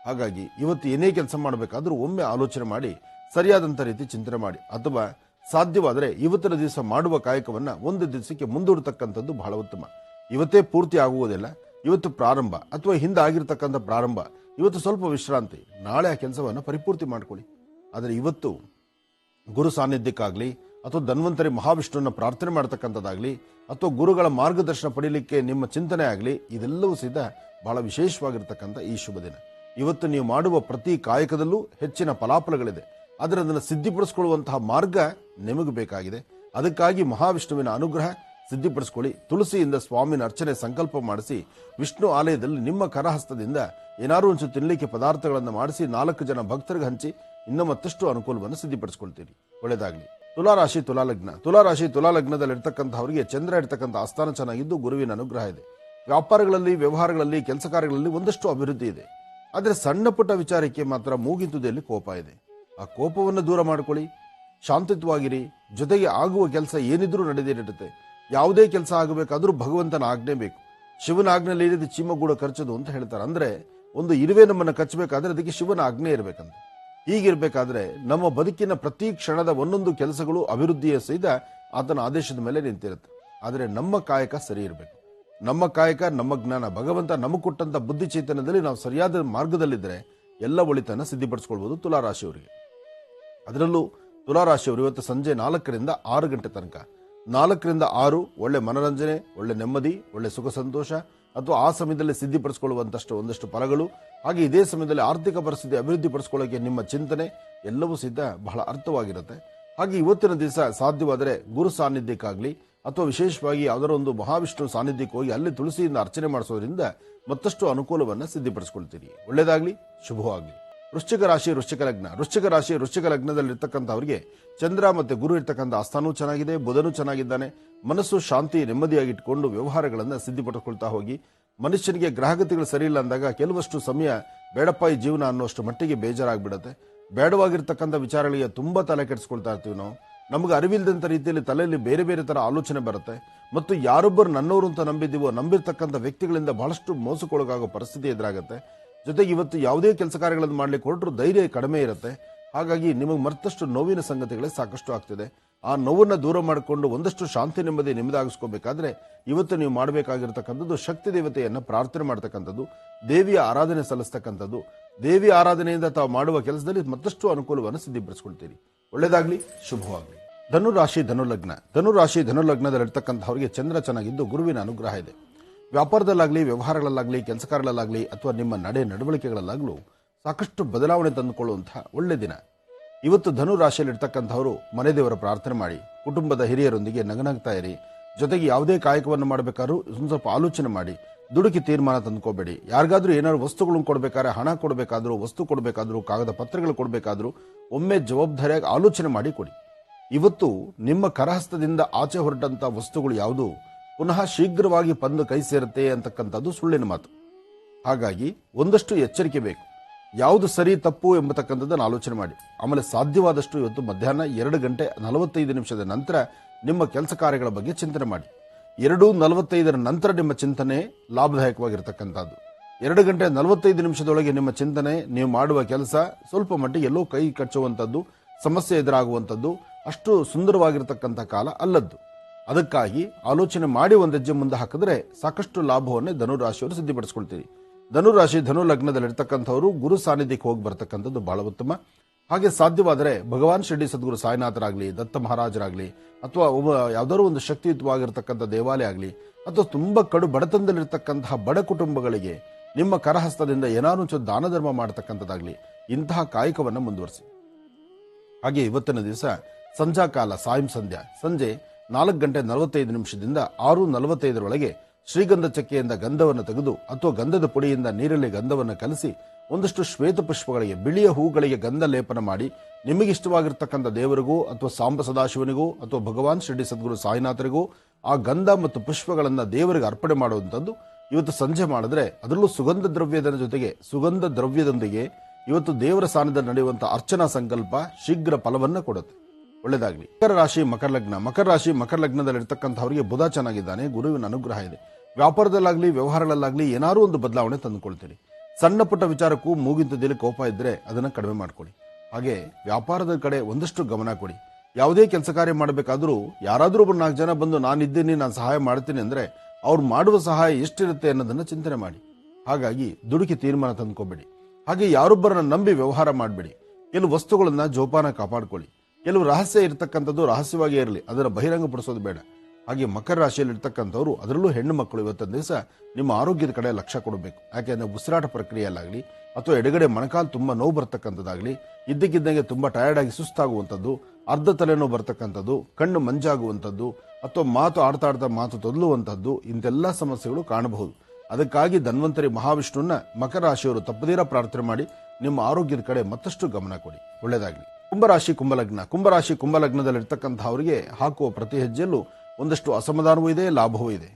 ಹಾಗಾಗಿ ಇವತ್ತು ಏನೇ ಕೆಲಸ ಮಾಡಬೇಕಾದ್ರೂ ಒಮ್ಮೆ ಆಲೋಚನೆ ಮಾಡಿ ಸರಿಯಾದಂಥ ರೀತಿ ಚಿಂತನೆ ಮಾಡಿ, ಅಥವಾ ಸಾಧ್ಯವಾದರೆ ಇವತ್ತಿನ ದಿವಸ ಮಾಡುವ ಕಾಯಕವನ್ನು ಒಂದು ದಿವಸಕ್ಕೆ ಮುಂದೂಡತಕ್ಕಂಥದ್ದು ಬಹಳ ಉತ್ತಮ. ಇವತ್ತೇ ಪೂರ್ತಿ ಆಗುವುದಿಲ್ಲ. ಇವತ್ತು ಪ್ರಾರಂಭ ಅಥವಾ ಹಿಂದೆ ಆಗಿರ್ತಕ್ಕಂಥ ಪ್ರಾರಂಭ, ಇವತ್ತು ಸ್ವಲ್ಪ ವಿಶ್ರಾಂತಿ, ನಾಳೆ ಆ ಕೆಲಸವನ್ನು ಪರಿಪೂರ್ತಿ ಮಾಡ್ಕೊಳ್ಳಿ. ಆದರೆ ಇವತ್ತು ಗುರು ಸಾನ್ನಿಧ್ಯಕ್ಕಾಗಲಿ ಅಥವಾ ಧನ್ವಂತರಿ ಮಹಾವಿಷ್ಣುವನ್ನ ಪ್ರಾರ್ಥನೆ ಮಾಡ್ತಕ್ಕಂಥದ್ದಾಗಲಿ ಅಥವಾ ಗುರುಗಳ ಮಾರ್ಗದರ್ಶನ ಪಡೀಲಿಕ್ಕೆ ನಿಮ್ಮ ಚಿಂತನೆ ಆಗಲಿ, ಇದೆಲ್ಲವೂ ಸಹಿತ ಬಹಳ ವಿಶೇಷವಾಗಿರ್ತಕ್ಕಂಥ ಈ ಶುಭ ದಿನ. ಇವತ್ತು ನೀವು ಮಾಡುವ ಪ್ರತಿ ಕಾಯಕದಲ್ಲೂ ಹೆಚ್ಚಿನ ಫಲಾಫಲಗಳಿದೆ. ಆದರೆ ಅದನ್ನು ಸಿದ್ಧಿಪಡಿಸಿಕೊಳ್ಳುವಂತಹ ಮಾರ್ಗ ನಿಮಗೆ ಬೇಕಾಗಿದೆ. ಅದಕ್ಕಾಗಿ ಮಹಾವಿಷ್ಣುವಿನ ಅನುಗ್ರಹ ಸಿದ್ಧಿಪಡಿಸಿಕೊಳ್ಳಿ. ತುಳಸಿಯಿಂದ ಸ್ವಾಮಿನ ಅರ್ಚನೆ ಸಂಕಲ್ಪ ಮಾಡಿಸಿ, ವಿಷ್ಣು ಆಲಯದಲ್ಲಿ ನಿಮ್ಮ ಕರಹಸ್ತದಿಂದ ಏನಾರು ಒಂಚೂರು ತಿನ್ನಲಿಕ್ಕೆ ಪದಾರ್ಥಗಳನ್ನು ಮಾಡಿಸಿ, ನಾಲ್ಕು ಜನ ಭಕ್ತರಿಗೆ ಹಂಚಿ, ಇನ್ನು ಮತ್ತಷ್ಟು ಅನುಕೂಲವನ್ನು ಸಿದ್ಧಿಪಡಿಸ್ಕೊಳ್ತೀರಿ. ಒಳ್ಳೆಯದಾಗಲಿ. ತುಲಾರಾಶಿ ತುಲಾಲಗ್ನ. ತುಲಾರಾಶಿ ತುಲಾಲಗ್ನದಲ್ಲಿ ಇರ್ತಕ್ಕಂಥವರಿಗೆ ಚಂದ್ರ ಇರ್ತಕ್ಕಂಥ ಆಸ್ಥಾನ ಚೆನ್ನಾಗಿದ್ದು ಗುರುವಿನ ಅನುಗ್ರಹ ಇದೆ. ವ್ಯಾಪಾರಗಳಲ್ಲಿ, ವ್ಯವಹಾರಗಳಲ್ಲಿ, ಕೆಲಸ ಕಾರ್ಯಗಳಲ್ಲಿ ಒಂದಷ್ಟು ಅಭಿವೃದ್ಧಿ ಇದೆ. ಆದರೆ ಸಣ್ಣ ಪುಟ್ಟ ವಿಚಾರಕ್ಕೆ ಮಾತ್ರ ಮೂಗಿತುದಿಯಲ್ಲಿ ಕೋಪ ಇದೆ. ಆ ಕೋಪವನ್ನು ದೂರ ಮಾಡ್ಕೊಳ್ಳಿ. ಶಾಂತಿತ್ವವಾಗಿರಿ ಜೊತೆಗೆ ಆಗುವ ಕೆಲಸ ಏನಿದ್ರೂ ನಡೆದಿರುತ್ತೆ ಯಾವುದೇ ಕೆಲಸ ಆಗಬೇಕಾದ್ರೂ ಭಗವಂತನ ಆಜ್ಞೆ ಬೇಕು. ಶಿವನ ಆಜ್ಞೆಯಲ್ಲಿ ಏನಿದೆ? ಚೀಮಗೂಡ ಖರ್ಚದು ಅಂತ ಹೇಳ್ತಾರೆ. ಅಂದ್ರೆ ಒಂದು ಇರುವೆ ನಮ್ಮನ್ನು ಕಚ್ಚಬೇಕಾದ್ರೆ ಅದಕ್ಕೆ ಶಿವನ ಆಜ್ಞೆ ಇರಬೇಕಂತ. ಹೀಗಿರಬೇಕಾದ್ರೆ ನಮ್ಮ ಬದುಕಿನ ಪ್ರತಿ ಕ್ಷಣದ ಒಂದೊಂದು ಕೆಲಸಗಳು ಅಭಿವೃದ್ಧಿಯ ಸಹಿತ ಆತನ ಆದೇಶದ ಮೇಲೆ ನಿಂತಿರುತ್ತೆ. ಆದರೆ ನಮ್ಮ ಕಾಯಕ ಸರಿ ಇರಬೇಕು. ನಮ್ಮ ಕಾಯಕ, ನಮ್ಮ ಜ್ಞಾನ. ಭಗವಂತ ನಮಗೆ ಕೊಟ್ಟಂತ ಬುದ್ಧಿ ಚೈತನ್ಯದಲ್ಲಿ ನಾವು ಸರಿಯಾದ ಮಾರ್ಗದಲ್ಲಿದ್ದರೆ ಎಲ್ಲ ಒಳಿತನ್ನು ಸಿದ್ಧಿಪಡಿಸ್ಕೊಳ್ಬೋದು ತುಲಾರಾಶಿಯವರಿಗೆ. ಅದರಲ್ಲೂ ತುಲಾರಾಶಿಯವರು ಇವತ್ತು ಸಂಜೆ ನಾಲ್ಕರಿಂದ ಆರು ಗಂಟೆ ತನಕ ನಾಲ್ಕರಿಂದ ಆರು, ಒಳ್ಳೆ ಮನರಂಜನೆ, ಒಳ್ಳೆ ನೆಮ್ಮದಿ, ಒಳ್ಳೆ ಸುಖ ಸಂತೋಷ ಅಥವಾ ಆ ಸಮಯದಲ್ಲಿ ಸಿದ್ಧಿಪಡಿಸಿಕೊಳ್ಳುವಂತಷ್ಟು ಒಂದಷ್ಟು ಫಲಗಳು, ಹಾಗೆ ಇದೇ ಸಮಯದಲ್ಲಿ ಆರ್ಥಿಕ ಪರಿಸ್ಥಿತಿ ಅಭಿವೃದ್ಧಿ ಪಡಿಸ್ಕೊಳ್ಳೋಕೆ ನಿಮ್ಮ ಚಿಂತನೆ ಎಲ್ಲವೂ ಸಿದ್ಧ, ಬಹಳ ಅರ್ಥವಾಗಿರುತ್ತೆ. ಹಾಗೆ ಇವತ್ತಿನ ದಿವಸ ಸಾಧ್ಯವಾದರೆ ಗುರು ಸಾನ್ನಿಧ್ಯಕ್ಕಾಗಲಿ, ಅಥವಾ ವಿಶೇಷವಾಗಿ ಯಾವುದರ ಒಂದು ಮಹಾವಿಷ್ಣು ಸಾನ್ನಿಧ್ಯಕ್ಕೆ ಹೋಗಿ ಅಲ್ಲಿ ತುಳಸಿಯಿಂದ ಅರ್ಚನೆ ಮಾಡಿಸೋದ್ರಿಂದ ಮತ್ತಷ್ಟು ಅನುಕೂಲವನ್ನು ಸಿದ್ಧಿಪಡಿಸ್ಕೊಳ್ತೀರಿ. ಒಳ್ಳೆಯದಾಗಲಿ, ಶುಭವಾಗ್ಲಿ. ವೃಶ್ಚಿಕ ರಾಶಿ, ವೃಶ್ಚಿಕ ಲಗ್ನ. ವೃಶ್ಚಿಕ ರಾಶಿ, ವೃಶ್ಚಿಕ ಲಗ್ನದಲ್ಲಿ ಇರ್ತಕ್ಕಂಥವರಿಗೆ ಚಂದ್ರ ಮತ್ತು ಗುರು ಇರ್ತಕ್ಕಂಥ ಆಸ್ಥಾನವೂ ಚೆನ್ನಾಗಿದೆ, ಬುಧನೂ ಚೆನ್ನಾಗಿದ್ದಾನೆ. ಮನಸ್ಸು ಶಾಂತಿ ನೆಮ್ಮದಿಯಾಗಿ ಇಟ್ಕೊಂಡು ವ್ಯವಹಾರಗಳನ್ನು ಸಿದ್ಧಿಪಡಿಸ್ಕೊಳ್ತಾ ಹೋಗಿ. ಮನುಷ್ಯನಿಗೆ ಗ್ರಾಹಕತೆಗಳು ಸರಿ ಇಲ್ಲ ಅಂದಾಗ ಕೆಲವಷ್ಟು ಸಮಯ ಬೇಡಪ್ಪ ಈ ಜೀವನ ಅನ್ನೋಷ್ಟು ಮಟ್ಟಿಗೆ ಬೇಜಾರಾಗ್ಬಿಡುತ್ತೆ. ಬೇಡವಾಗಿರ್ತಕ್ಕಂಥ ವಿಚಾರಗಳಿಗೆ ತುಂಬ ತಲೆ ಕೆಡಿಸ್ಕೊಳ್ತಾ ಇರ್ತೀವಿ ನಾವು. ನಮಗೆ ಅರಿವಿಲ್ಲದಂತ ರೀತಿಯಲ್ಲಿ ತಲೆಯಲ್ಲಿ ಬೇರೆ ಬೇರೆ ಥರ ಆಲೋಚನೆ ಬರುತ್ತೆ. ಮತ್ತು ಯಾರೊಬ್ಬರು ನನ್ನವರು ಅಂತ ನಂಬಿದ್ದೀವೋ, ನಂಬಿರ್ತಕ್ಕಂಥ ವ್ಯಕ್ತಿಗಳಿಂದ ಬಹಳಷ್ಟು ಮೋಸಕ್ಕೊಳಗಾಗೋ ಪರಿಸ್ಥಿತಿ ಎದುರಾಗುತ್ತೆ. ಜೊತೆಗೆ ಇವತ್ತು ಯಾವುದೇ ಕೆಲಸ ಕಾರ್ಯಗಳನ್ನು ಮಾಡ್ಲಿಕ್ಕೆ ಹೊರಟರು ಧೈರ್ಯ ಕಡಿಮೆ ಇರುತ್ತೆ. ಹಾಗಾಗಿ ನಿಮಗೆ ಮತ್ತಷ್ಟು ನೋವಿನ ಸಂಗತಿಗಳೇ ಸಾಕಷ್ಟು ಆಗ್ತಿದೆ. ಆ ನೋವನ್ನು ದೂರ ಮಾಡಿಕೊಂಡು ಒಂದಷ್ಟು ಶಾಂತಿ ನೆಮ್ಮದಿ ನಿಮ್ಮದಾಗಿಸ್ಕೋಬೇಕಾದ್ರೆ ಇವತ್ತು ನೀವು ಮಾಡಬೇಕಾಗಿರ್ತಕ್ಕಂಥದ್ದು ಶಕ್ತಿ ದೇವತೆಯನ್ನು ಪ್ರಾರ್ಥನೆ ಮಾಡ್ತಕ್ಕಂಥದ್ದು, ದೇವಿಯ ಆರಾಧನೆ ಸಲ್ಲಿಸ್ತಕ್ಕಂಥದ್ದು. ದೇವಿಯ ಆರಾಧನೆಯಿಂದ ತಾವು ಮಾಡುವ ಕೆಲಸದಲ್ಲಿ ಮತ್ತಷ್ಟು ಅನುಕೂಲವನ್ನು ಸಿದ್ಧಿಪಡಿಸ್ಕೊಳ್ತೀರಿ. ಒಳ್ಳೇದಾಗಲಿ ಶುಭವಾಗಲಿ. ಧನುರಾಶಿ ಧನುಲಗ್ನ ಧನುರಾಶಿ ಧನುಲಗ್ನದಲ್ಲಿರ್ತಕ್ಕಂಥವ್ರಿಗೆ ಚಂದ್ರ ಚೆನ್ನಾಗಿದ್ದು ಗುರುವಿನ ಅನುಗ್ರಹ ಇದೆ. ವ್ಯಾಪಾರದಲ್ಲಾಗಲಿ, ವ್ಯವಹಾರಗಳಲ್ಲಾಗಲಿ ಕೆಲಸಕಾರಗಳಲ್ಲಾಗಲಿ ಅಥವಾ ನಿಮ್ಮ ನಡೆ ನಡವಳಿಕೆಗಳಲ್ಲಾಗಲೂ ಸಾಕಷ್ಟು ಬದಲಾವಣೆ ತಂದುಕೊಳ್ಳುವಂತಹ ಒಳ್ಳೆ ದಿನ. ಇವತ್ತು ಧನು ರಾಶಿಯಲ್ಲಿ ಇರ್ತಕ್ಕಂಥವರು ಮನೆ ದೇವರ ಪ್ರಾರ್ಥನೆ ಮಾಡಿ, ಕುಟುಂಬದ ಹಿರಿಯರೊಂದಿಗೆ ನಗನಗ್ತಾ ಇರಿ. ಜೊತೆಗೆ ಯಾವುದೇ ಕಾಯಕವನ್ನು ಮಾಡಬೇಕಾದ್ರೂ ಒಂದು ಸ್ವಲ್ಪ ಆಲೋಚನೆ ಮಾಡಿ, ದುಡುಕಿ ತೀರ್ಮಾನ ತಂದುಕೋಬೇಡಿ. ಯಾರಿಗಾದ್ರೂ ಏನಾದ್ರು ವಸ್ತುಗಳನ್ನು ಕೊಡಬೇಕಾದ್ರೆ, ಹಣ ಕೊಡಬೇಕಾದ್ರೂ, ವಸ್ತು ಕೊಡಬೇಕಾದ್ರೂ, ಕಾಗದ ಪತ್ರಗಳು ಕೊಡಬೇಕಾದ್ರೂ ಒಮ್ಮೆ ಜವಾಬ್ದಾರಿಯಾಗಿ ಆಲೋಚನೆ ಮಾಡಿ ಕೊಡಿ. ಇವತ್ತು ನಿಮ್ಮ ಕರಹಸ್ತದಿಂದ ಆಚೆ ಹೊರಟಂಥ ವಸ್ತುಗಳು ಯಾವುದು? ಪುನಃ ಶೀಘ್ರವಾಗಿ ಪಂದು ಕೈ ಸೇರುತ್ತೆ ಅಂತಕ್ಕಂಥದ್ದು ಸುಳ್ಳಿನ ಮಾತು. ಹಾಗಾಗಿ ಒಂದಷ್ಟು ಎಚ್ಚರಿಕೆ ಬೇಕು. ಯಾವುದು ಸರಿ ತಪ್ಪು ಎಂಬತಕ್ಕಂಥದ್ದನ್ನು ಆಲೋಚನೆ ಮಾಡಿ. ಆಮೇಲೆ ಸಾಧ್ಯವಾದಷ್ಟು ಇವತ್ತು ಮಧ್ಯಾಹ್ನ ಎರಡು ಗಂಟೆ ನಲವತ್ತೈದು ನಿಮಿಷದ ನಂತರ ನಿಮ್ಮ ಕೆಲಸ ಕಾರ್ಯಗಳ ಬಗ್ಗೆ ಚಿಂತನೆ ಮಾಡಿ. ಎರಡು ನಲವತ್ತೈದರ ನಂತರ ನಿಮ್ಮ ಚಿಂತನೆ ಲಾಭದಾಯಕವಾಗಿರ್ತಕ್ಕಂಥದ್ದು. ಎರಡು ಗಂಟೆ ನಲವತ್ತೈದು ನಿಮಿಷದೊಳಗೆ ನಿಮ್ಮ ಚಿಂತನೆ, ನೀವು ಮಾಡುವ ಕೆಲಸ ಸ್ವಲ್ಪ ಮಟ್ಟಿಗೆ ಎಲ್ಲೋ ಕೈ ಕಚ್ಚುವಂಥದ್ದು, ಸಮಸ್ಯೆ ಎದುರಾಗುವಂಥದ್ದು ಅಷ್ಟು ಸುಂದರವಾಗಿರ್ತಕ್ಕಂಥ ಕಾಲ ಅಲ್ಲದ್ದು. ಅದಕ್ಕಾಗಿ ಆಲೋಚನೆ ಮಾಡಿ ಒಂದು ಹೆಜ್ಜೆ ಮುಂದೆ ಹಾಕಿದ್ರೆ ಸಾಕಷ್ಟು ಲಾಭವನ್ನೇ ಧನುರಾಶಿಯವರು ರಾಶಿಯವರು ಧನುರಾಶಿ, ಧನು ಲಗ್ನದಲ್ಲಿರ್ತಕ್ಕಂಥವರು ಗುರು ಸಾನ್ನಿಧ್ಯಕ್ಕೆ ಹೋಗಿ ಬರ್ತಕ್ಕಂಥದ್ದು ಬಹಳ ಉತ್ತಮ. ಹಾಗೆ ಸಾಧ್ಯವಾದರೆ ಭಗವಾನ್ ಶಿರಡಿ ಸದ್ಗುರು ಸಾಯಿನಾಥರಾಗಲಿ, ದತ್ತ ಮಹಾರಾಜರಾಗಲಿ, ಅಥವಾ ಒಬ್ಬ ಯಾವ್ದಾದ್ರು ಒಂದು ಶಕ್ತಿಯುತವಾಗಿರ್ತಕ್ಕಂಥ ದೇವಾಲಯ ಆಗಲಿ, ಅಥವಾ ತುಂಬಾ ಕಡು ಬಡತನದಲ್ಲಿರ್ತಕ್ಕಂತಹ ಬಡ ಕುಟುಂಬಗಳಿಗೆ ನಿಮ್ಮ ಕರಹಸ್ತದಿಂದ ಏನಾದ್ರು ಒಂಚೂರು ದಾನ ಧರ್ಮ ಮಾಡತಕ್ಕಂಥದ್ದಾಗಲಿ, ಇಂತಹ ಕಾಯಕವನ್ನು ಮುಂದುವರಿಸಿ. ಹಾಗೆ ಇವತ್ತಿನ ದಿವಸ ಸಂಜಾಕಾಲ ಕಾಲ ಸಾಯಂ ಸಂಧ್ಯಾ, ಸಂಜೆ ನಾಲ್ಕು ಗಂಟೆ ನಲವತ್ತೈದು ನಿಮಿಷದಿಂದ ಆರು ನಲವತ್ತೈದರೊಳಗೆ ಶ್ರೀಗಂಧ ಚಕ್ಕೆಯಿಂದ ಗಂಧವನ್ನು ತೆಗೆದು ಅಥವಾ ಗಂಧದ ಪುಡಿಯಿಂದ ನೀರಲ್ಲಿ ಗಂಧವನ್ನು ಕಲಸಿ ಒಂದಷ್ಟು ಶ್ವೇತ ಪುಷ್ಪಗಳಿಗೆ, ಬಿಳಿಯ ಹೂಗಳಿಗೆ ಗಂಧ ಲೇಪನ ಮಾಡಿ ನಿಮಗಿಷ್ಟವಾಗಿರ್ತಕ್ಕಂಥ ದೇವರಿಗೂ ಅಥವಾ ಸಾಂಬ ಸದಾಶಿವನಿಗೂ ಅಥವಾ ಭಗವಾನ್ ಶಿರಡಿ ಸದ್ಗುರು ಸಾಯಿನಾಥರಿಗೂ ಆ ಗಂಧ ಮತ್ತು ಪುಷ್ಪಗಳನ್ನು ದೇವರಿಗೆ ಅರ್ಪಣೆ ಮಾಡುವಂಥದ್ದು ಇವತ್ತು ಸಂಜೆ ಮಾಡಿದ್ರೆ ಅದರಲ್ಲೂ ಸುಗಂಧ ದ್ರವ್ಯದ ಜೊತೆಗೆ ಸುಗಂಧ ದ್ರವ್ಯದೊಂದಿಗೆ ಇವತ್ತು ದೇವರ ಸ್ಥಾನದಲ್ಲಿ ನಡೆಯುವಂಥ ಅರ್ಚನಾ ಸಂಕಲ್ಪ ಶೀಘ್ರ ಫಲವನ್ನು ಕೊಡುತ್ತೆ. ಒಳ್ಳೆದಾಗ್ಲಿ. ಮಕರ ರಾಶಿ, ಮಕರ ಲಗ್ನ. ಮಕರ ರಾಶಿ, ಮಕರ ಲಗ್ನದಲ್ಲಿರ್ತಕ್ಕಂಥವರಿಗೆ ಬುಧ ಚೆನ್ನಾಗಿದ್ದಾನೆ, ಗುರುವಿನ ಅನುಗ್ರಹ ಇದೆ. ವ್ಯಾಪಾರದಲ್ಲಾಗಲಿ, ವ್ಯವಹಾರಗಳಲ್ಲಾಗಲಿ ಏನಾದ್ರು ಒಂದು ಬದಲಾವಣೆ ತಂದುಕೊಳ್ತೀರಿ. ಸಣ್ಣ ಪುಟ್ಟ ವಿಚಾರಕ್ಕೂ ಮೂಗಿಂತದಲ್ಲಿ ಕೋಪ ಇದ್ದರೆ ಅದನ್ನು ಕಡಿಮೆ ಮಾಡಿಕೊಡಿ. ಹಾಗೆ ವ್ಯಾಪಾರದ ಕಡೆ ಒಂದಷ್ಟು ಗಮನ ಕೊಡಿ. ಯಾವುದೇ ಕೆಲಸ ಕಾರ್ಯ ಮಾಡಬೇಕಾದರೂ ಯಾರಾದರೂ ಒಬ್ಬರು ನಾಲ್ಕು ಜನ ಬಂದು ನಾನಿದ್ದೀನಿ, ನಾನು ಸಹಾಯ ಮಾಡ್ತೀನಿ ಅಂದರೆ ಅವ್ರು ಮಾಡುವ ಸಹಾಯ ಎಷ್ಟಿರುತ್ತೆ ಅನ್ನೋದನ್ನು ಚಿಂತನೆ ಮಾಡಿ. ಹಾಗಾಗಿ ದುಡುಕಿ ತೀರ್ಮಾನ ತಂದುಕೋಬೇಡಿ. ಹಾಗೆ ಯಾರೊಬ್ಬರನ್ನ ನಂಬಿ ವ್ಯವಹಾರ ಮಾಡಬೇಡಿ. ಕೆಲವು ವಸ್ತುಗಳನ್ನ ಜೋಪಾನ ಕಾಪಾಡ್ಕೊಳ್ಳಿ. ಕೆಲವು ರಹಸ್ಯ ಇರತಕ್ಕಂಥದ್ದು ರಹಸ್ಯವಾಗೇ ಇರಲಿ. ಅದರ ಬಹಿರಂಗಪಡಿಸೋದು ಬೇಡ. ಹಾಗೆ ಮಕರ ರಾಶಿಯಲ್ಲಿ ಇರ್ತಕ್ಕಂಥವ್ರು ಅದರಲ್ಲೂ ಹೆಣ್ಣು ಮಕ್ಕಳು ಇವತ್ತಿನ ದಿವಸ ನಿಮ್ಮ ಆರೋಗ್ಯದ ಕಡೆ ಲಕ್ಷ್ಯ ಕೊಡಬೇಕು. ಯಾಕೆಂದರೆ ಉಸಿರಾಟ ಪ್ರಕ್ರಿಯೆಯಲ್ಲಾಗಲಿ ಅಥವಾ ಎಡಗಡೆ ಮೊಣಕಾಲು ತುಂಬ ನೋವು ಬರ್ತಕ್ಕಂಥದ್ದಾಗಲಿ, ಇದ್ದಕ್ಕಿದ್ದಂಗೆ ತುಂಬ ಟಯರ್ಡ್ ಆಗಿ ಸುಸ್ತಾಗುವಂಥದ್ದು, ಅರ್ಧ ತಲೆನೋವು ಬರ್ತಕ್ಕಂಥದ್ದು, ಕಣ್ಣು ಮಂಜಾಗುವಂಥದ್ದು, ಅಥವಾ ಮಾತು ಆಡ್ತಾ ಆಡ್ತಾ ಮಾತು ತೊದಲುವಂಥದ್ದು, ಇಂತೆಲ್ಲ ಸಮಸ್ಯೆಗಳು ಕಾಣಬಹುದು. ಅದಕ್ಕಾಗಿ ಧನ್ವಂತರಿ ಮಹಾವಿಷ್ಣುವನ್ನ ಮಕರ ರಾಶಿಯವರು ತಪ್ಪದೀರ ಪ್ರಾರ್ಥನೆ ಮಾಡಿ ನಿಮ್ಮ ಆರೋಗ್ಯದ ಕಡೆ ಮತ್ತಷ್ಟು ಗಮನ ಕೊಡಿ. ಒಳ್ಳೆಯದಾಗಲಿ. ಕುಂಭರಾಶಿ ಕುಂಭಲಗ್ನ. ಕುಂಭರಾಶಿ ಕುಂಭಲಗ್ನದಲ್ಲಿರ್ತಕ್ಕಂಥವರಿಗೆ ಹಾಕುವ ಪ್ರತಿ ಹೆಜ್ಜೆಯಲ್ಲೂ ಒಂದಷ್ಟು ಅಸಮಾಧಾನವೂ ಇದೆ, ಲಾಭವೂ ಇದೆ.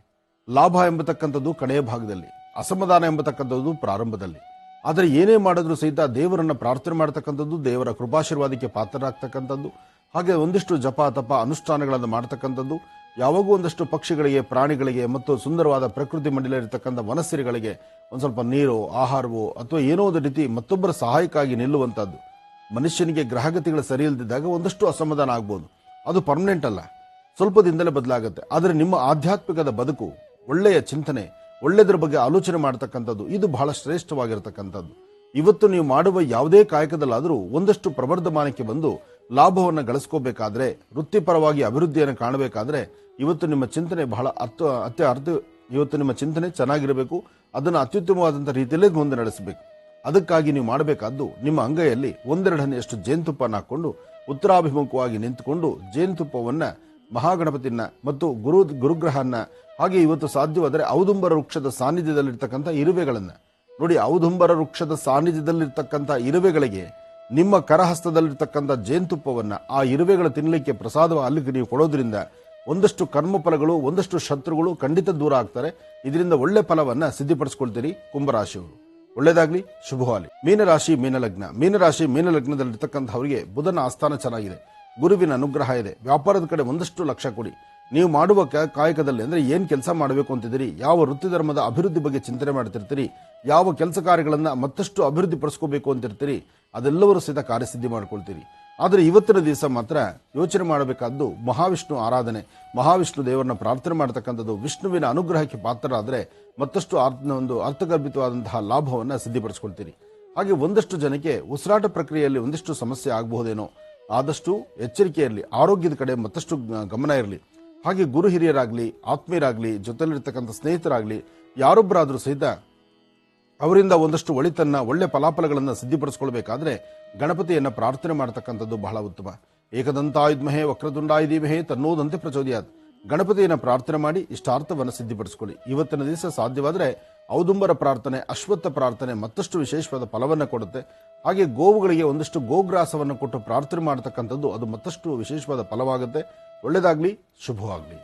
ಲಾಭ ಎಂಬತಕ್ಕಂಥದ್ದು ಕಡೆಯ ಭಾಗದಲ್ಲಿ, ಅಸಮಾಧಾನ ಎಂಬತಕ್ಕಂಥದ್ದು ಪ್ರಾರಂಭದಲ್ಲಿ. ಆದರೆ ಏನೇ ಮಾಡಿದ್ರೂ ಸಹಿತ ದೇವರನ್ನು ಪ್ರಾರ್ಥನೆ ಮಾಡತಕ್ಕಂಥದ್ದು, ದೇವರ ಕೃಪಾಶೀರ್ವಾದಕ್ಕೆ ಪಾತ್ರರಾಗ್ತಕ್ಕಂಥದ್ದು, ಹಾಗೆ ಒಂದಿಷ್ಟು ಜಪ ತಪ ಅನುಷ್ಠಾನಗಳನ್ನು ಮಾಡತಕ್ಕಂಥದ್ದು, ಯಾವಾಗೂ ಒಂದಷ್ಟು ಪಕ್ಷಿಗಳಿಗೆ, ಪ್ರಾಣಿಗಳಿಗೆ ಮತ್ತು ಸುಂದರವಾದ ಪ್ರಕೃತಿ ಮಂಡಲ ಇರತಕ್ಕಂಥ ವನಸಿರಿಗಳಿಗೆ ಒಂದು ಸ್ವಲ್ಪ ನೀರು, ಆಹಾರವೋ ಅಥವಾ ಏನೋ ಒಂದು ರೀತಿ ಮತ್ತೊಬ್ಬರ ಸಹಾಯಕ್ಕಾಗಿ ನಿಲ್ಲುವಂಥದ್ದು. ಮನುಷ್ಯನಿಗೆ ಗ್ರಹಗತಿಗಳು ಸರಿ ಇಲ್ಲದಿದ್ದಾಗ ಒಂದಷ್ಟು ಅಸಮಾಧಾನ ಆಗ್ಬೋದು. ಅದು ಪರ್ಮನೆಂಟ್ ಅಲ್ಲ. ಸ್ವಲ್ಪ ದಿನದಲ್ಲೇ ಬದಲಾಗುತ್ತೆ. ಆದರೆ ನಿಮ್ಮ ಆಧ್ಯಾತ್ಮಿಕದ ಬದುಕು, ಒಳ್ಳೆಯ ಚಿಂತನೆ ಒಳ್ಳೆಯದ್ರ ಬಗ್ಗೆ ಆಲೋಚನೆ ಮಾಡತಕ್ಕಂಥದ್ದು, ಇದು ಬಹಳ ಶ್ರೇಷ್ಠವಾಗಿರತಕ್ಕಂಥದ್ದು. ಇವತ್ತು ನೀವು ಮಾಡುವ ಯಾವುದೇ ಕಾಯಕದಲ್ಲಾದರೂ ಒಂದಷ್ಟು ಪ್ರವರ್ಧಮಾನಕ್ಕೆ ಬಂದು ಲಾಭವನ್ನು ಗಳಿಸ್ಕೋಬೇಕಾದ್ರೆ, ವೃತ್ತಿಪರವಾಗಿ ಅಭಿವೃದ್ಧಿಯನ್ನು ಕಾಣಬೇಕಾದ್ರೆ, ಇವತ್ತು ನಿಮ್ಮ ಚಿಂತನೆ ಬಹಳ ಅರ್ಥ ಅತ್ಯ ಅರ್ಥ ಇವತ್ತು ನಿಮ್ಮ ಚಿಂತನೆ ಚೆನ್ನಾಗಿರಬೇಕು. ಅದನ್ನು ಅತ್ಯುತ್ತಮವಾದಂಥ ರೀತಿಯಲ್ಲೇ ಮುಂದೆ ನಡೆಸಬೇಕು ಅದಕ್ಕಾಗಿ ನೀವು ಮಾಡಬೇಕಾದ್ದು ನಿಮ್ಮ ಅಂಗೈಯಲ್ಲಿ ಒಂದೆರಡನೆಯಷ್ಟು ಜೇನುತುಪ್ಪನ ಹಾಕೊಂಡು ಉತ್ತರಾಭಿಮುಖವಾಗಿ ನಿಂತುಕೊಂಡು ಜೇನುತುಪ್ಪವನ್ನು ಮಹಾಗಣಪತಿನ ಮತ್ತು ಗುರು ಗುರುಗ್ರಹನ್ನ ಹಾಗೆ ಇವತ್ತು ಸಾಧ್ಯವಾದರೆ ಔದುಂಬರ ವೃಕ್ಷದ ಸಾನ್ನಿಧ್ಯದಲ್ಲಿರ್ತಕ್ಕಂಥ ಇರುವೆಗಳನ್ನ. ನೋಡಿ, ಔದುಂಬರ ವೃಕ್ಷದ ಸಾನ್ನಿಧ್ಯದಲ್ಲಿರ್ತಕ್ಕಂಥ ಇರುವೆಗಳಿಗೆ ನಿಮ್ಮ ಕರಹಸ್ತದಲ್ಲಿರ್ತಕ್ಕಂಥ ಜೇನುತುಪ್ಪವನ್ನು ಆ ಇರುವೆಗಳು ತಿನ್ನಲಿಕ್ಕೆ ಪ್ರಸಾದ ಅಲ್ಲಿಗೆ ನೀವು ಕೊಡೋದ್ರಿಂದ ಒಂದಷ್ಟು ಕರ್ಮಫಲಗಳು, ಒಂದಷ್ಟು ಶತ್ರುಗಳು ಖಂಡಿತ ದೂರ ಆಗ್ತಾರೆ. ಇದರಿಂದ ಒಳ್ಳೆ ಫಲವನ್ನ ಸಿದ್ಧಪಡಿಸ್ಕೊಳ್ತೀರಿ ಕುಂಭರಾಶಿಯವರು. ಒಳ್ಳೇದಾಗ್ಲಿ ಶುಭವಾಗಲಿ. ಮೀನರಾಶಿ, ಮೀನಲಗ್ನ. ಮೀನರಾಶಿ, ಮೀನಲಗ್ನದಲ್ಲಿರ್ತಕ್ಕಂಥವರಿಗೆ ಬುಧನ ಆಸ್ಥಾನ ಚೆನ್ನಾಗಿದೆ. ಗುರುವಿನ ಅನುಗ್ರಹ ಇದೆ. ವ್ಯಾಪಾರದ ಕಡೆ ಒಂದಷ್ಟು ಲಕ್ಷ ಕೊಡಿ. ನೀವು ಮಾಡುವ ಕಾಯಕದಲ್ಲಿ ಅಂದ್ರೆ ಏನು ಕೆಲಸ ಮಾಡಬೇಕು ಅಂತಿದ್ದೀರಿ? ಯಾವ ವೃತ್ತಿ ಧರ್ಮದ ಅಭಿವೃದ್ಧಿ ಬಗ್ಗೆ ಚಿಂತನೆ ಮಾಡ್ತಿರ್ತೀರಿ? ಯಾವ ಕೆಲಸ ಕಾರ್ಯಗಳನ್ನು ಮತ್ತಷ್ಟು ಅಭಿವೃದ್ಧಿ ಪಡಿಸ್ಕೋಬೇಕು ಅಂತಿರ್ತೀರಿ? ಅದೆಲ್ಲವರೂ ಸಹಿತ ಕಾರ್ಯಸಿದ್ಧಿ ಮಾಡ್ಕೊಳ್ತೀರಿ. ಆದರೆ ಇವತ್ತಿನ ದಿವಸ ಮಾತ್ರ ಯೋಚನೆ ಮಾಡಬೇಕಾದ್ದು ಮಹಾವಿಷ್ಣು ಆರಾಧನೆ. ಮಹಾವಿಷ್ಣು ದೇವರನ್ನ ಪ್ರಾರ್ಥನೆ ಮಾಡತಕ್ಕಂಥದ್ದು ವಿಷ್ಣುವಿನ ಅನುಗ್ರಹಕ್ಕೆ ಪಾತ್ರರಾದರೆ ಮತ್ತಷ್ಟು ಒಂದು ಅರ್ಥಗರ್ಭಿತವಾದಂತಹ ಲಾಭವನ್ನು ಸಿದ್ಧಿಪಡಿಸ್ಕೊಳ್ತೀರಿ. ಹಾಗೆ ಒಂದಷ್ಟು ಜನಕ್ಕೆ ಉಸಿರಾಟ ಪ್ರಕ್ರಿಯೆಯಲ್ಲಿ ಒಂದಿಷ್ಟು ಸಮಸ್ಯೆ ಆಗಬಹುದೇನೋ, ಆದಷ್ಟು ಎಚ್ಚರಿಕೆ ಆರೋಗ್ಯದ ಕಡೆ ಮತ್ತಷ್ಟು ಗಮನ ಇರಲಿ. ಹಾಗೆ ಗುರು ಹಿರಿಯರಾಗಲಿ, ಆತ್ಮೀಯರಾಗಲಿ, ಜೊತೆಲಿರ್ತಕ್ಕಂಥ ಸ್ನೇಹಿತರಾಗ್ಲಿ, ಯಾರೊಬ್ಬರಾದರೂ ಸಹಿತ ಅವರಿಂದ ಒಂದಷ್ಟು ಒಳಿತನ್ನ, ಒಳ್ಳೆ ಫಲಾಫಲಗಳನ್ನು ಸಿದ್ಧಿಪಡಿಸ್ಕೊಳ್ಬೇಕಾದ್ರೆ ಗಣಪತಿಯನ್ನು ಪ್ರಾರ್ಥನೆ ಮಾಡತಕ್ಕಂಥದ್ದು ಬಹಳ ಉತ್ತಮ. ಏಕದಂತಾಯುಧ್ಮಹೇ ವಕ್ರದುಂಡಾಯುಧೀಮಹೇ ತನ್ನೋದಂತೆ ಪ್ರಚೋದಯಾತ್. ಗಣಪತಿಯನ್ನು ಪ್ರಾರ್ಥನೆ ಮಾಡಿ ಇಷ್ಟಾರ್ಥವನ್ನು ಸಿದ್ಧಿಪಡಿಸಿಕೊಳ್ಳಿ. ಇವತ್ತಿನ ದಿವಸ ಸಾಧ್ಯವಾದರೆ ಔದುಂಬರ ಪ್ರಾರ್ಥನೆ, ಅಶ್ವತ್ಥ ಪ್ರಾರ್ಥನೆ ಮತ್ತಷ್ಟು ವಿಶೇಷವಾದ ಫಲವನ್ನು ಕೊಡುತ್ತೆ. ಹಾಗೆ ಗೋವುಗಳಿಗೆ ಒಂದಷ್ಟು ಗೋಗ್ರಾಸವನ್ನು ಕೊಟ್ಟು ಪ್ರಾರ್ಥನೆ ಮಾಡತಕ್ಕಂಥದ್ದು ಅದು ಮತ್ತಷ್ಟು ವಿಶೇಷವಾದ ಫಲವಾಗುತ್ತೆ. ಒಳ್ಳೆಯದಾಗಲಿ ಶುಭವಾಗ್ಲಿ.